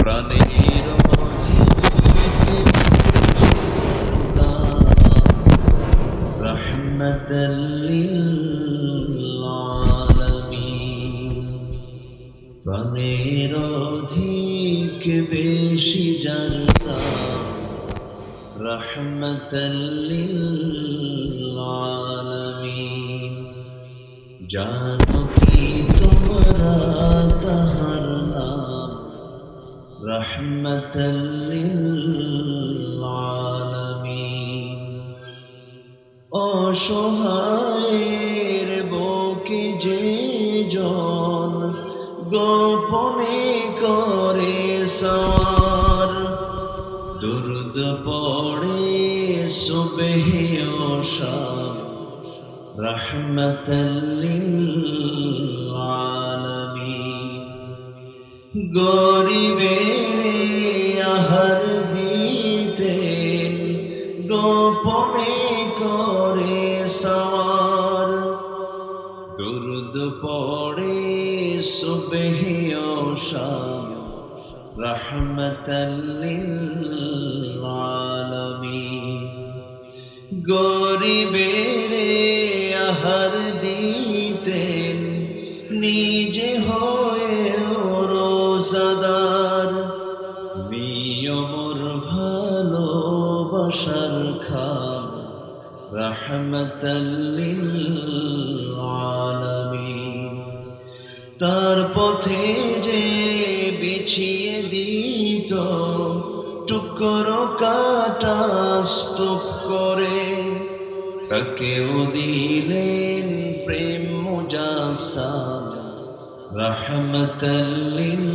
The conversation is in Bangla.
প্রাণের رحمة للعالمين প্রাণের অধিক বেশি জানতাম রহমতলিলালামিন জানো কি রহমতলিলালামিন অসহায়ের বুকে যে জন গোপনে করে সওয়ার দুরুদ পড়ে সুবহে ও শাম রহমতলিল গরিবের গোপনে করে সওয়ার দুরুদ পড়ে সুবহে শাম রহমতলিল আলামিন গরিবের আহার দিতেন, নিজে হয়ে রোজাদার। নিয়মর ভালোবাসার খান রহমতলিল আলামিন তার পথে যে বিছিয়ে দিত, টুকরো কাটা স্তূপ করে তাকেও দিলেন প্রেম মুজাসাম রহমতলিল